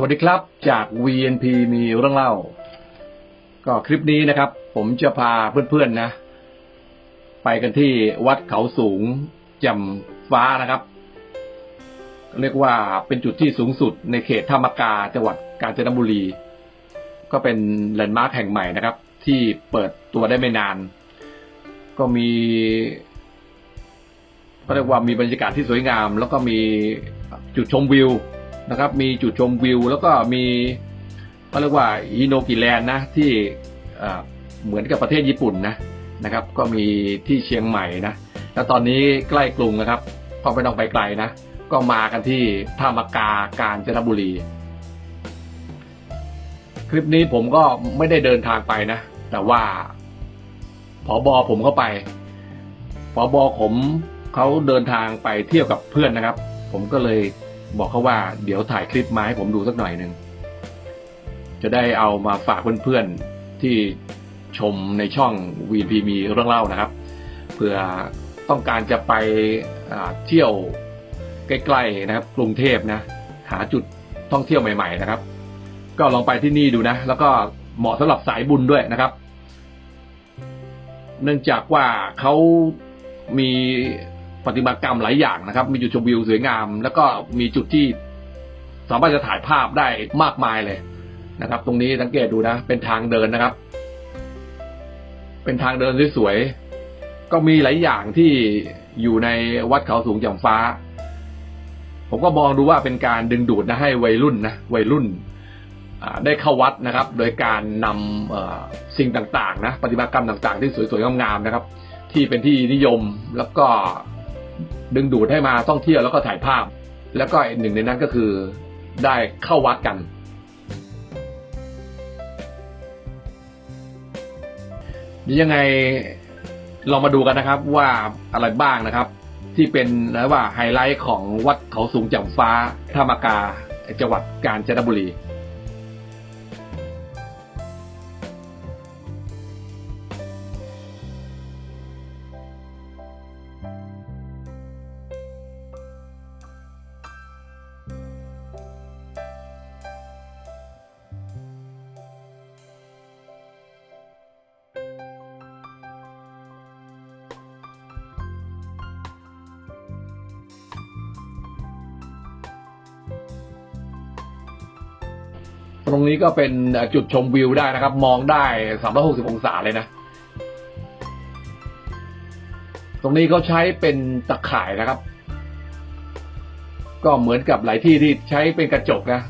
สวัสดีครับจาก VNP มีเรื่องเล่า ก็คลิปนี้นะครับ ผมจะพาเพื่อนๆนะ ไปกันที่วัดเขาสูงแจ่มฟ้านะครับ เรียกว่าเป็นจุดที่สูงสุดในเขตธรรมกาจังหวัดกาญจนบุรี ก็เป็นแลนด์มาร์คแห่งใหม่นะครับ ที่เปิดตัวได้ไม่นาน ก็มีก็เรียกว่ามีบรรยากาศที่สวยงาม แล้วก็มีจุดชมวิว นะครับมีจุดชมวิว แล้วก็มีเรียกว่าอิโนกิแลนด์นะที่เหมือนกับประเทศญี่ปุ่นนะนะครับ ก็มีที่เชียงใหม่นะแล้วตอนนี้ใกล้กรุงนะครับก็ไม่ต้องไปไกลนะ ก็มากันที่ท่ามกาการจนบุรี คลิปนี้ผมก็ไม่ได้เดินทางไปนะ แต่ว่าผอบอผมเข้าไปผอบอผมเขาเดินทางไปเที่ยวกับเพื่อนนะครับ ผมก็เลย บอกเขาว่าเดี๋ยวถ่ายคลิปมาให้ผมดูสักหน่อยหนึ่งจะได้เอามาฝากเพื่อนๆที่ชมในช่อง VP มีเรื่องเล่านะครับเผื่อต้องการจะไปเที่ยวใกล้ๆนะครับ กรุงเทพนะ หาจุดท่องเที่ยวใหม่ๆนะครับ ก็ลองไปที่นี่ดูนะ แล้วก็เหมาะสำหรับสายบุญด้วยนะครับ เนื่องจากว่าเขามี ปฏิมากรรมหลายอย่างนะครับ มีจุดชมวิวสวยงาม แล้วก็มีจุดที่สามารถจะถ่ายภาพได้มากมายเลยนะครับ ตรงนี้สังเกตดูนะ เป็นทางเดินนะครับ เป็นทางเดินสวยๆก็มีหลายอย่างที่อยู่ในวัดเขาสูงจำฟ้า ผมก็มองดูว่าเป็นการดึงดูดนะให้วัยรุ่นนะวัยรุ่นได้เข้าวัดนะครับ โดยการนำสิ่งต่างๆ นะปฏิมากรรมต่างๆ ที่สวยๆงามๆนะครับ ที่เป็นที่นิยมแล้วก็ ดึงดูดให้มาท่องเที่ยวแล้วก็ถ่ายภาพ แล้วก็อีกหนึ่งในนั้นก็คือได้เข้าวัดกัน ยังไงลองมาดูกันนะครับว่าอะไรบ้างนะครับ ที่เป็นนะว่าไฮไลท์ของวัดเขาสูงแจ่มฟ้าธรรมกาจังหวัดกาญจนบุรี ตรงนี้ก็เป็นจุดชมวิวได้นะครับ มองได้ 360 องศาเลยนะ ตรงนี้เขาใช้เป็นตะข่ายนะครับ ก็เหมือนกับหลายที่ที่ใช้เป็นกระจกนะ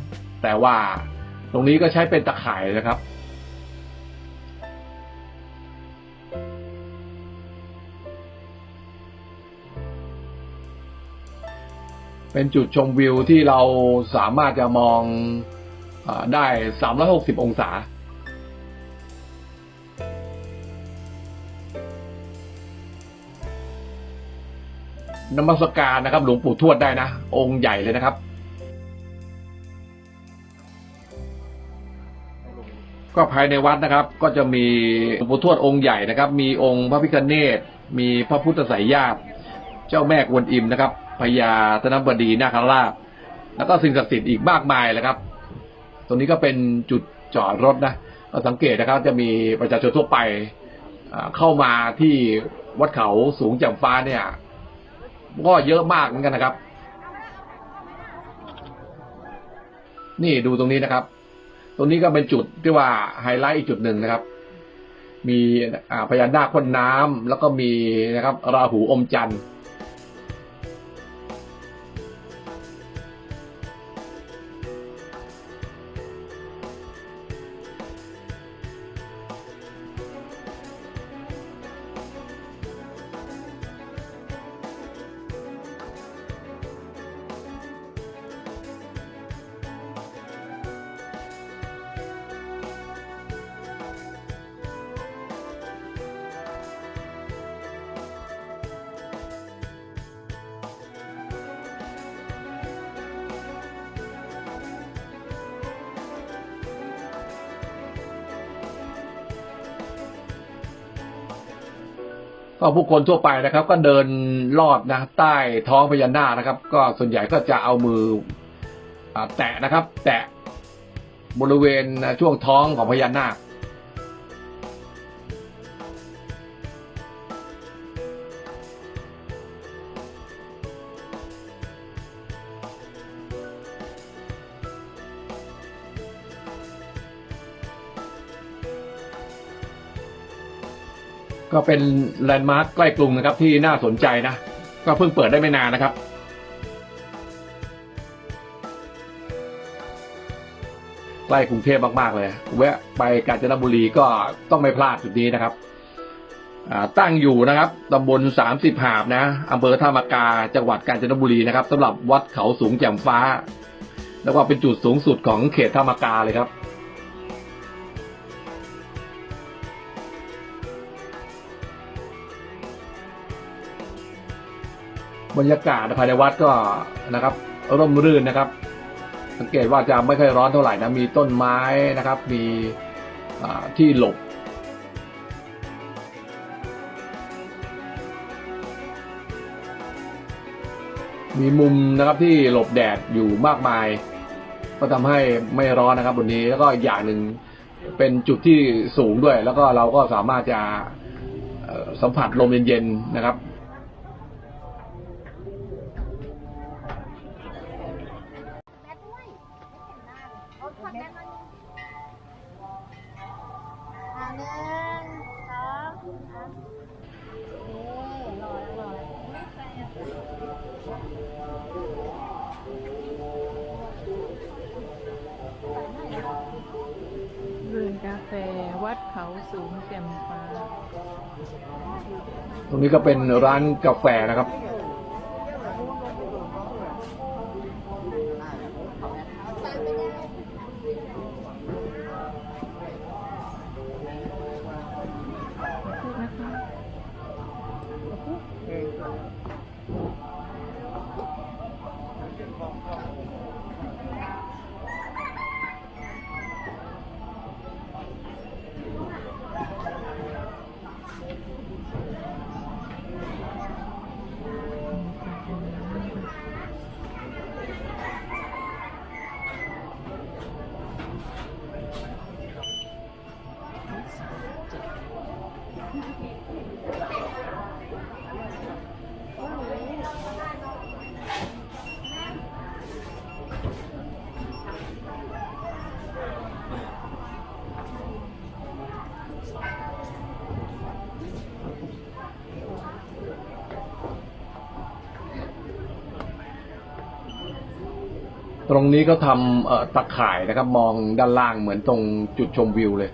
แต่ว่าตรงนี้ก็ใช้เป็นตะข่ายนะครับ เป็นจุดชมวิวที่เราสามารถจะมอง ได้ 360 องศา นมัสการนะครับ หลวงปู่ทวดได้นะ องค์ใหญ่เลยนะครับ ก็ภายในวัดนะครับ ก็จะมีหลวงปู่ทวดองค์ใหญ่นะครับ มีองค์พระพิฆเนศมีพระพุทธไสยญาติเจ้าแม่กวนอิมนะครับพญาธนบดีนาคราชแล้วก็สิ่งศักดิ์สิทธิ์อีกมากมายเลยครับ ตรงนี้ก็เป็นจุดจอดรถนะเราสังเกตนะครับ จะมีประชาชนทั่วไปเข้ามาที่วัดเขาสูงจ่มฟ้าเนี่ย ก็เยอะมากเหมือนกันนะครับ นี่ดูตรงนี้นะครับ ตรงนี้ก็เป็นจุดที่ว่าไฮไลท์อีกจุดหนึ่งนะครับ มีพญานาคพ่นน้ำแล้วก็มีนะครับ ราหูอมจันทร์ ก็ผู้คนทั่วไปนะครับ ก็เดินลอดนะใต้ท้องพญานาคนะครับ ก็ส่วนใหญ่ก็จะเอามืออาแตะนะครับ แตะบริเวณช่วงท้องของพญานาค ก็เป็นแลนด์มาร์คใกล้กรุงนะครับที่น่าสนใจนะ ก็เพิ่งเปิดได้ไม่นานนะครับ ใกล้กรุงเทพมาก ๆ เลย แวะไปกาญจนบุรีก็ต้องไม่พลาดจุดนี้นะครับตั้งอยู่นะครับตำบลสามสิบหาบนะอำเภอท่ามากาจังหวัดกาญจนบุรีนะครับสำหรับวัดเขาสูงแจ่มฟ้า แล้วก็เป็นจุดสูงสุดของเขตท่ามากาเลยครับ บรรยากาศภายในวัดก็นะครับ ร่มรื่นนะครับ สังเกตว่าจะไม่ค่อยร้อนเท่าไหร่นะมีต้นไม้นะครับ มีที่หลบมีมุมนะครับที่หลบแดดอยู่มากมาย ก็ทำให้ไม่ร้อนนะครับบนนี้แล้วก็อีกอย่างหนึ่งเป็นจุดที่สูงด้วย แล้วก็เราก็สามารถจะสัมผัสลมเย็นๆนะครับ แฟวัดเขาสูงแจ่มฟ้า ตรงนี้ก็เป็นร้านกาแฟนะครับ ตรงนี้ก็ทำเอ่อตะข่ายนะครับ มองด้านล่างเหมือนตรงจุดชมวิวเลย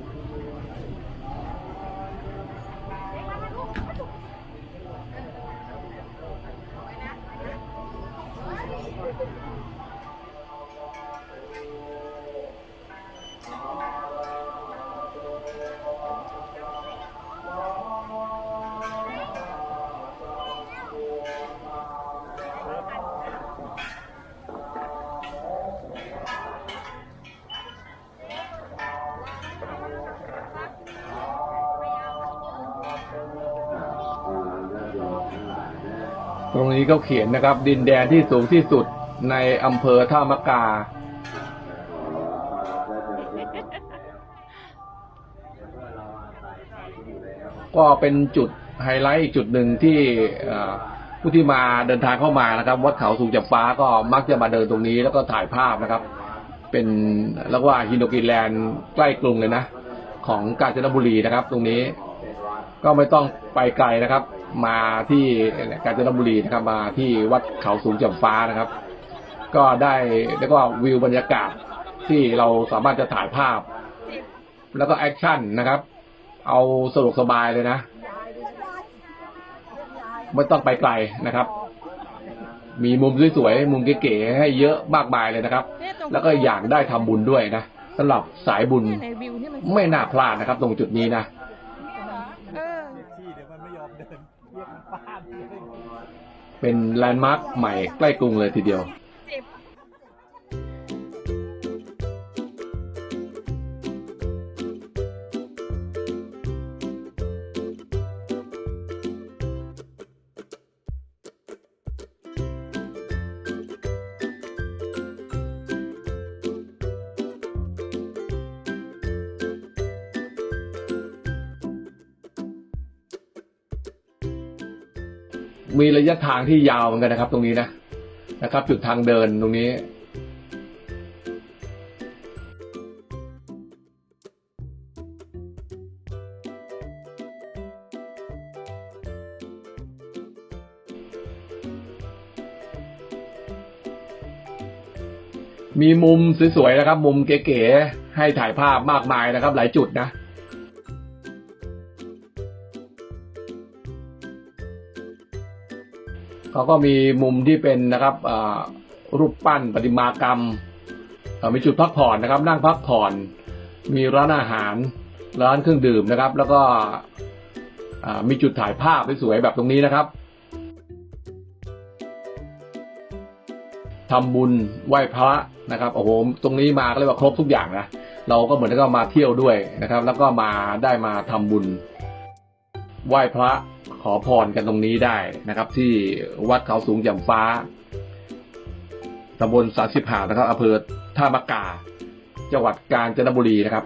ตรงนี้ก็เขียนนะครับ ดินแดนที่สูงที่สุดในอำเภอท่ามะกา ก็เป็นจุดไฮไลท์อีกจุดหนึ่งที่ผู้ที่มาเดินทางเข้ามานะครับ วัดเขาสูงจากฟ้าก็มักจะมาเดินตรงนี้แล้วก็ถ่ายภาพนะครับ เป็นเรียกว่าฮินโดกินแลนด์ใกล้กรุงเลยนะ ของกาญจนบุรีนะครับ ตรงนี้ก็ไม่ต้องไปไกลนะครับ มาที่กาญจนบุรีนะครับ มาที่วัดเขาสูงจำฟ้านะครับ ก็ได้เรียกว่าวิวบรรยากาศที่เราสามารถจะถ่ายภาพ แล้วก็แอคชั่นนะครับ เอาสะดวกสบายเลยนะ ไม่ต้องไปไกลนะครับ มีมุมสวยๆมุมเก๋ๆให้เยอะมากมายเลยนะครับ แล้วก็อยากได้ทำบุญด้วยนะ สำหรับสายบุญเนี่ยในวิวที่มันไม่น่าพลาดนะครับ ตรงจุดนี้นะเออที่เดี๋ยวมันไม่ยอมเดินเรียกมันป้าเลยเป็นแลนด์มาร์คใหม่ใกล้กรุงเลยทีเดียว มีระยะทางที่ยาวเหมือนกันนะครับ ตรงนี้นะนะครับ จุดทางเดินตรงนี้ มีมุมสวยๆนะครับ มุมเก๋ๆให้ถ่ายภาพมากมายนะครับ หลายจุดนะ เขาก็มีมุมที่เป็นนะครับรูปปั้นประติมากรรม มีจุดพักผ่อนนะครับ นั่งพักผ่อน มีร้านอาหาร ร้านเครื่องดื่มนะครับ แล้วก็มีจุดถ่ายภาพสวยๆแบบตรงนี้นะครับทำบุญไหว้พระนะครับโอ้โหตรงนี้มาก็เรียกว่าครบทุกอย่างนะเราก็เหมือนกับมาเที่ยวด้วยนะครับ แล้วก็มาได้มาทำบุญ ไหว้พระ ขอพรกันตรงนี้ได้นะครับ ที่วัดเขาสูงแจ่มฟ้าตำบลสาสิบหานะครับอำเภอท่ามะกา จังหวัดกาญจนบุรีนะครับ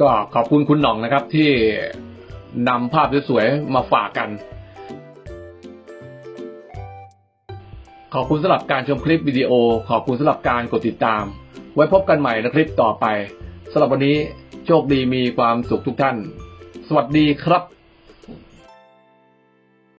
ก็ขอบคุณคุณหน่องนะครับที่นำภาพสวยๆมาฝากกัน ขอบคุณสำหรับการชมคลิปวิดีโอ ขอบคุณสำหรับการกดติดตาม ไว้พบกันใหม่ในคลิปต่อไปสำหรับวันนี้โชคดีมีความสุขทุกท่าน สวัสดีครับ